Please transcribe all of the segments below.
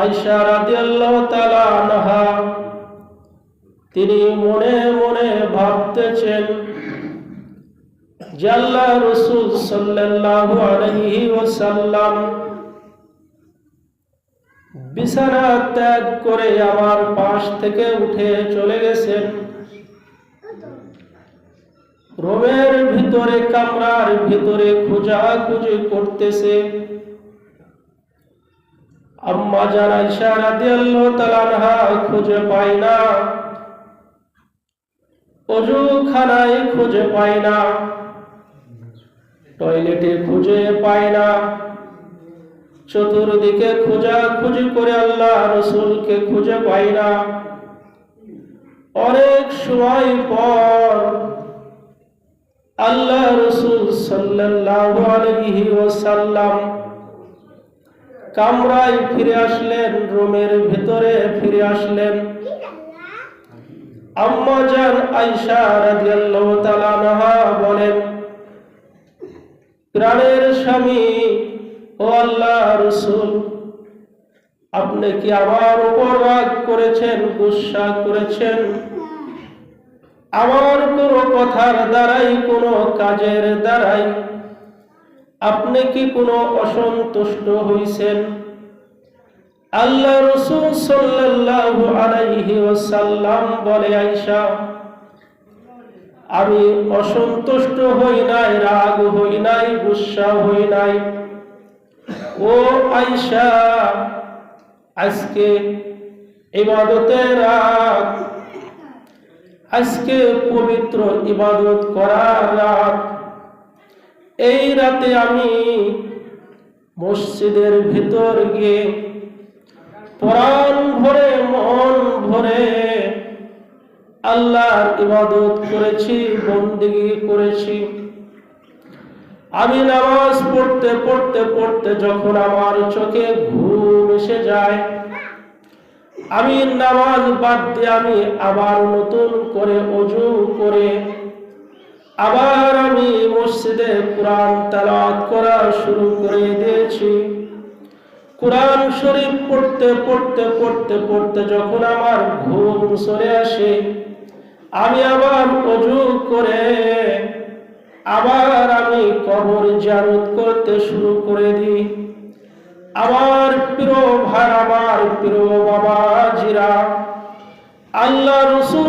আয়সা রাদিয়াল্লাহু তাআলা আনহা। তিনি মনে মনে ভাবতেছেন আল্লাহ রসুল সাল্লাল্লাহু আলাইহি ওয়াসাল্লাম বিছানা ত্যাগ করে আমার পাশ থেকে উঠে চলে গেছেন। রোমের ভিতরে, কামরার ভিতরে খোঁজাখুঁজি করতেছে। আম্মা জান আয়েশা রাদিয়াল্লাহু তাআলা খুঁজে পায় না। অজুখানায় খুঁজে পায় না। টয়লেটে খুঁজে পায় না। চতুর্দিকে খোঁজা খুঁজি করে আল্লাহ রসুলকে খুঁজে পাই না। অনেক সময় পর আল্লাহ রসুল সাল্লাল্লাহু আলাইহি ওয়াসাল্লাম কামরায় ফিরে আসলেন, রুমের ভিতরে ফিরে আসলেন। আম্মা জান আয়েশা রাদিয়াল্লাহু তাআলা আনহা বলেন, প্রাণের স্বামী, ও আল্লাহ রসুল, আপনি কি আমার উপর রাগ করেছেন, গুসা করেছেন? আমার কোনো কথার দ্বারাই, কোনো কাজের দ্বারাই আপনি কি কোনো অসন্তুষ্ট হইছেন? আল্লাহ রসুল সাল্লাল্লাহু আলাইহি ওয়াসাল্লাম বলে, আয়েশা, আমি অসন্তুষ্ট হই নাই, রাগ হই নাই, গুসা হই নাই। ও আয়েশা, আজকে ইবাদতের রাত, আজকে পবিত্র ইবাদত করার রাত এই রাতে আমি মসজিদের ভিতর গিয়ে প্রাণ ভরে, মন ভরে আল্লাহর ইবাদত করেছি, বন্দিগি করেছি। আমি নামাজ পড়তে পড়তে পড়তে যখন আমার চোখে ঘুম এসে যায়, আমি নামাজ বাদ দিয়ে আমি আবার নতুন করে অজু করে আবার আমি মসজিদে কোরআন তালাত করা শুরু করে দিয়েছি। কোরআন শরীফ পড়তে পড়তে পড়তে পড়তে যখন আমার ঘুম চলে আসে, আমি আবার অজু করে, আবার আমি কবর জারত করতে শুরু করে দিই। আমার প্রিয় ভাই, আমার প্রিয় বাবা জিরা আল্লাহ রসুল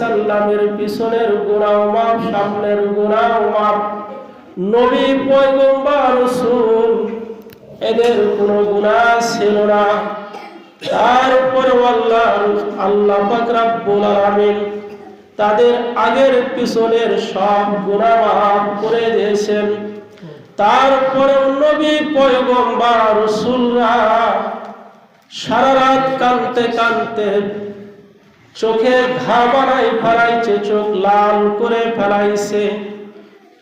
সাল্লামের পিছনের গোড়াও মাপ সামনের গোড়াও মাপ নবী, পয়গম্বর, রসুল, এদের কোনো গুনাহ ছিল না। তারপর আল্লাহ আল্লাহ পাক রব্বুল আলামিন তাদের আগের পিছনের সব গুনাহ মাফ করে দিয়েছেন। তারপরে নবী, পয়গম্বর, রাসূলরা সারা রাত কাঁদতে কাঁদতে চোখে ঘা বানাই ফেলাইছে, চোখ লাল করে ফেলাইছে।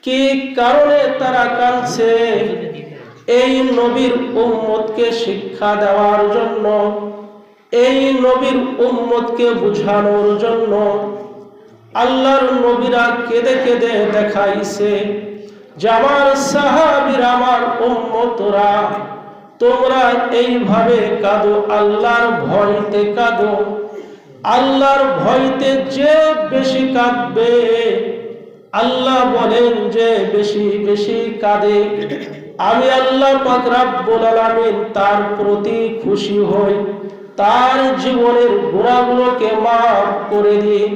কি কারণে তারা কাঁদছে? এই নবীর উম্মতকে শিক্ষা দেওয়ার জন্য, এই নবীর উম্মতকে বুঝানোর জন্য আল্লাহর নবীরা কেঁদে কেঁদে দেখাইছে যে আমার সাহাবির, আমার উম্মতরা তোমরা এইভাবে কাঁদো, আল্লাহর ভয়তে কাঁদো। আল্লাহর ভয়তে যে বেশি কাঁদবে, আল্লাহ বলেন যে বেশি বেশি কাঁদে। আমি আল্লাহ তার প্রতি খুশি হই, তার জীবনের গুণাগুলোকে মাফ করে দিই,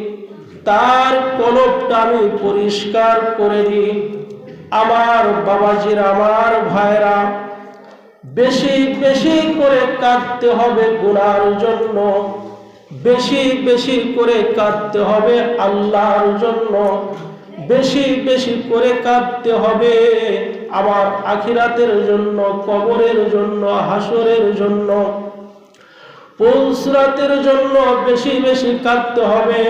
তার কলবটা আমি পরিষ্কার করে দিই। আমার বাবাজির, আমার ভাইরা বেশি বেশি করে কাঁদতে হবে গুনার জন্য। বেশি বেশি করে কাঁদতে হবে আল্লাহর জন্য। বেশি বেশি করে কাঁদতে হবে আমার আখিরাতের জন্য, কবরের জন্য হাসরের জন্য। পৌঁছরাতের জন্য বেশি বেশি কাঁদতে হবে?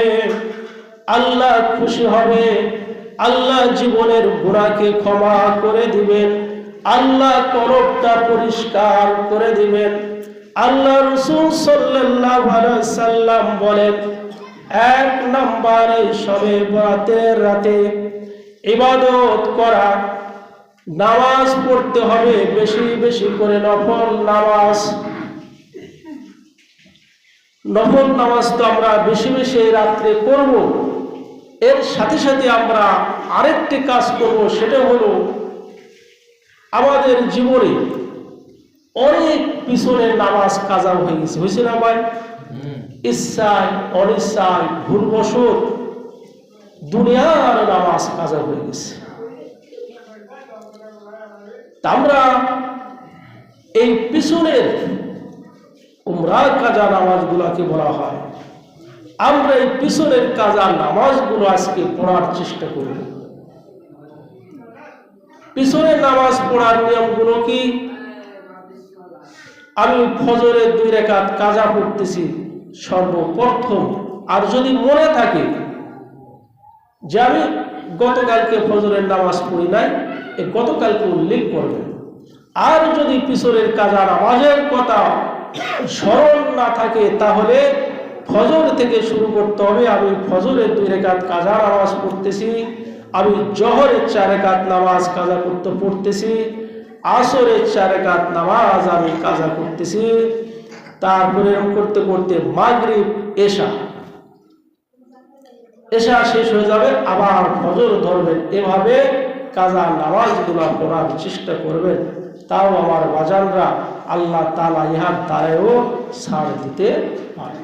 আল্লাহ খুশি হবে। আল্লাহ জীবনের গুণাকে ক্ষমা করে দিবেন। আল্লাহ করবটা পরিষ্কার করে দিবেন। আল্লাহ রসুল সাল্লাম বলেন, এক নম্বরে সবে বরাতের রাতে ইবাদত করা, নামাজ পড়তে হবে, বেশি বেশি করে নফল নামাজ। নফল নামাজ তো আমরা বেশি বেশি রাত্রে করব। এর সাথে সাথে আমরা আরেকটি কাজ করব, সেটা হলো আমাদের জীবনে অনেক পিছনের নামাজ কাজা হয়ে গেছে। হয়েছে না ভাই? ইচ্ছায় অনিচ্ছায় ভুলবশত দুনিয়ার নামাজ কাজা হয়ে গেছে। আমরা এই পিছনের উমরার কাজা নামাজগুলোকে বলা হয়। আমরা এই পিছনের কাজা নামাজগুলো আজকে পড়ার চেষ্টা করব। পিছনের নামাজ পড়ার নিয়মগুলো কি? আমি ফজরের দুই রেখাত কাজা পড়তেছি সর্বপ্রথম। আর যদি মনে থাকে যে আমি গতকালকে ফজরের নামাজ পড়ি নাই, এ গতকালকে উল্লেখ করবেন আর যদি পিছনের কাজা নামাজের কথা স্মরণ না থাকে, তাহলে ফজর থেকে শুরু করতে হবে। আমি ফজরের দুই রেখাত কাজা নামাজ পড়তেছি। আমি জহরের চার রেখাত নামাজ কাজা করতে পড়তেছি, আসরের চার রেখাত নামাজ আমি কাজা করতেছি, তারপরে করতে করতে মাগরিব, এশা। এশা শেষ হয়ে যাবে, আবার ফজর ধরবেন এভাবে কাজা নামাজগুলো পড়ার চেষ্টা করবেন। তাও আমার বাজানরা আল্লাহ তালা ইহার দ্বারাও ছাড় দিতে পারে।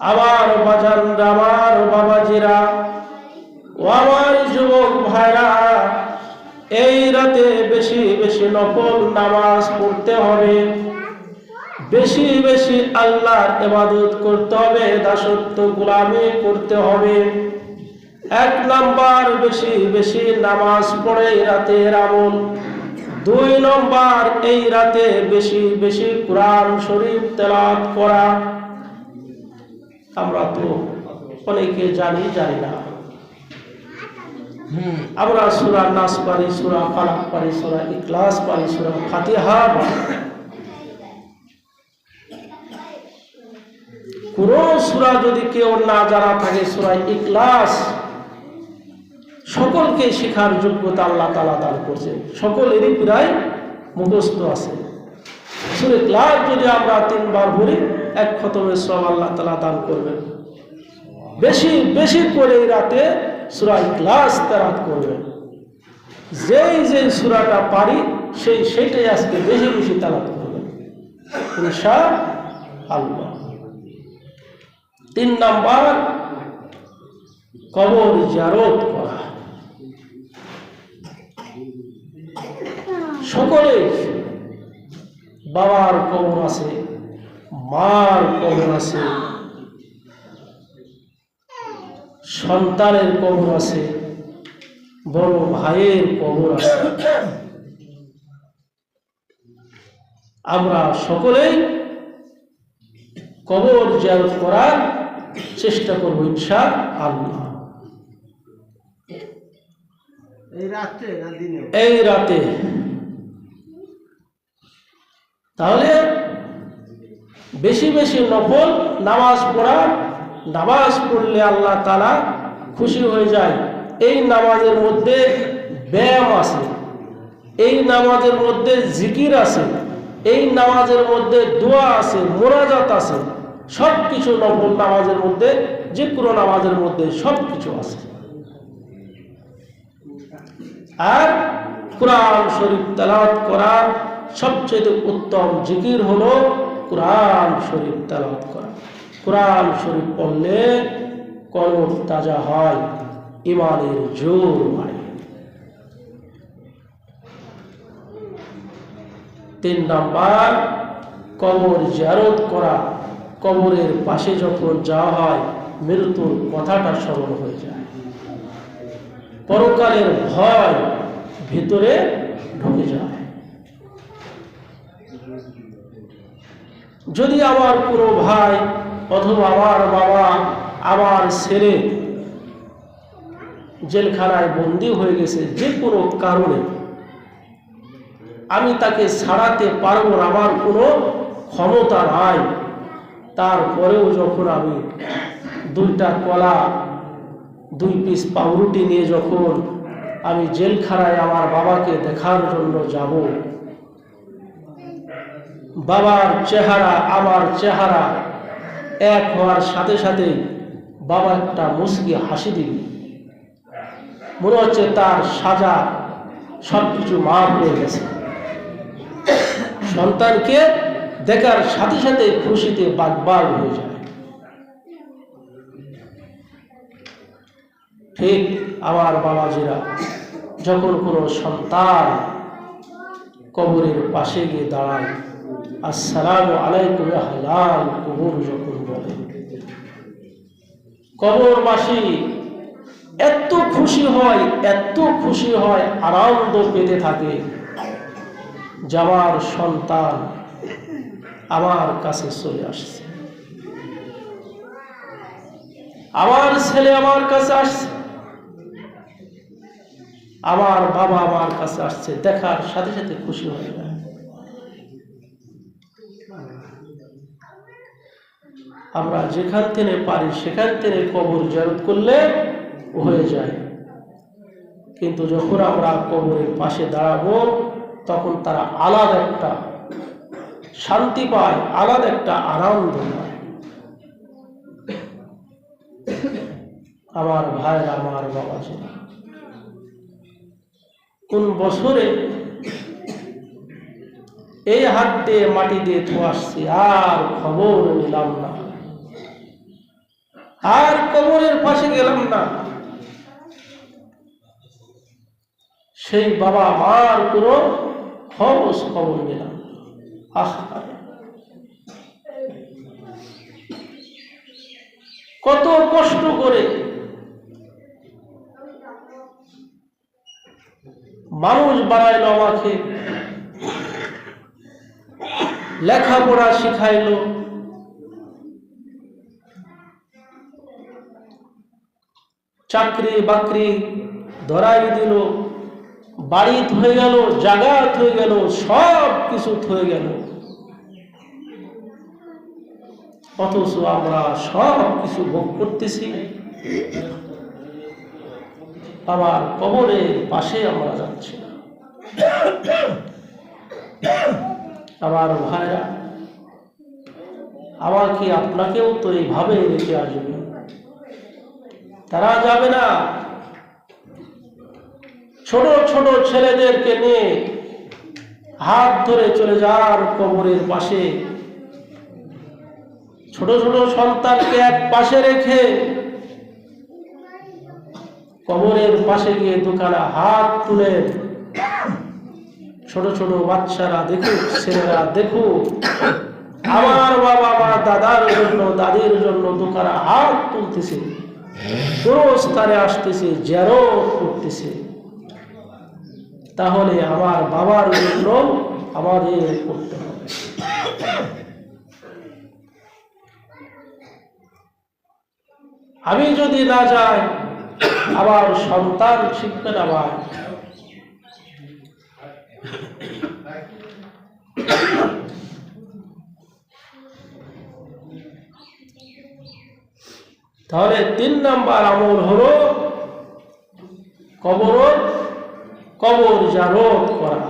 আমার বাজানরা আমার বাবাজিরা। ও আমার যুবক ভাইরা, এই রাতে বেশি বেশি নফল নামাজ পড়তে হবে। বেশি বেশি আল্লাহর ইবাদত করতে হবে, দাসত্ব গোলামি করতে হবে। এক নাম্বার বেশি বেশি নামাজ পড়ে রাতের আমল। দুই নম্বর এই রাতে বেশি বেশি কোরআন শরীফ তেলাত করা। আমরা তো অনেকে জানি জানি না। আমরা সুরা নাস পারি, সুরা ফালাক পারি, সুরা ইখলাস পারি, সুরা ফাতিহা পারি। সুরা যদি কেউ না জানা থাকে, সুরা ইখলাস, সকলকে শেখার যোগ্যতা আল্লাহ তালা দান করছে সকলেরই প্রায় মুখস্থ আছে। সুরে ক্লাস যদি আমরা তিনবার পড়ি এক খতমের সব আল্লাহ তালা দান করবেন। বেশি বেশি করে এই রাতে সুরাই ক্লাস তেরাত করবেন। যেই যেই সুরাটা পারি, সেই সেটাই আজকে বেশি বেশি তালাত ইনশা আল্লাহ। তিন নাম্বার, কবর জারত করা। সকলে বাবার কবর আছে। মার কবর আছে। সন্তানের কবর আছে বড় ভাইয়ের কবর আছে। আমরা সকলেই কবর জিয়ারত করার চেষ্টা করব ইনশা আল্লাহ এই রাতে। তাহলে বেশি বেশি নফল নামাজ পড়া, নামাজ পড়লে আল্লাহ তালা খুশি হয়ে যায়। এই নামাজের মধ্যে ব্যায়াম আছে, এই নামাজের মধ্যে জিকির আছে, এই নামাজের মধ্যে দোয়া আছে, মোনাজাত আছে সব কিছু নফল নামাজের মধ্যে যে কোনো নামাজের মধ্যে সব কিছু আছে। আর কোরআন শরীফ তালাত করা সবচেয়ে উত্তম জিকির হলো কোরআন শরীফ তেলাওয়াত করা। কোরআন শরীফ পড়লে কলম তাজা হয় ইমানের জোর বাড়ে। তিন নাম্বার, কবর জিয়ারত করা। কবরের পাশে যখন যাওয়া হয়, মৃত্যুর কথাটা স্মরণ হয়ে যায়। পরকালের ভয় ভিতরে যদি আমার কোনো ভাই অথবা আমার বাবা আমার ছেলে জেলখানায় বন্দি হয়ে গেছে যে কোনো কারণে, আমি তাকে ছাড়াতে পারব না, আমার কোনো ক্ষমতা নাই। তারপরেও যখন আমি দুইটা কলা, দুই পিস পাউরুটি নিয়ে যখন আমি জেলখানায় আমার বাবাকে দেখার জন্য যাব বাবার চেহারা, আমার চেহারা এক হওয়ার সাথে সাথে বাবা একটা মুসকি হাসি দিবে মনে হচ্ছে তার সাজা সব কিছু মাফ হয়ে গেছে। সন্তানকে দেখার সাথে সাথে খুশিতে বাগবাগ হয়ে যায়। ঠিক আমার বাবাজিরা, যখন কোনো সন্তান কবরের পাশে গিয়ে দাঁড়ায় আসসালাম আলাইকুম কবর যখন বলে। এত খুশি হয়, এত খুশি হয়, আনন্দ পেতে থাকে। যে আমার সন্তান আমার কাছে চলে আসছে। আমার ছেলে আমার কাছে আসছে। আমার বাবা আমার কাছে আসছে। দেখার সাথে সাথে খুশি হয়ে যায়। আমরা যেখান থেকে পারি, সেখান থেকে কবর জরত করলে হয়ে যায়। কিন্তু যখন আমরা কবরের পাশে দাঁড়াবো, তখন তারা আলাদা একটা শান্তি পায়, আলাদা একটা আনন্দ আমার ভাইয়ের, আমার বাবা ছিল কোন বছরে এই হাত দিয়ে, মাটি দিয়ে ধো আসছি, আর খবর নিলাম না। আর কবরের পাশে গেলাম না। সেই বাবা আমার কোনো খবর খবর নিলাম। আহ কত কষ্ট করে মানুষ বানাইলো আমাকে। লেখাপড়া শিখাইলো। চাকরি বাকরি ধরাই দিল বাড়ি হয়ে গেল, জাগাত হয়ে গেল, সব কিছু হয়ে গেল। অথচ আমরা সব কিছু ভোগ করতেছি। আমার কবরের পাশে আমরা যাচ্ছি। আমার ভাইরা আমাকে আপনাকেও তো এইভাবে রেখে আসবে? তারা যাবে না। ছোট ছোট ছেলেদেরকে নিয়ে হাত ধরে চলে যার কবরের পাশে। ছোট ছোট সন্তানকে এক পাশে রেখে কবরের পাশে গিয়ে দোকানে হাত তুলে ছোট ছোট বাচ্চারা দেখুক, ছেলেরা দেখুক, আমার বাবা মা দাদার জন্য, দাদির জন্য দোকানে হাত তুলতেছে। পুরস্কারে আসতেছে জেরো করতেছে। তাহলে আমার বাবার জন্য আমাদের করতে হবে। আমি যদি না যাই, আমার সন্তান শিখবেন আমার তাহলে তিন নাম্বার আমল হলো কবর কবর জারত করা।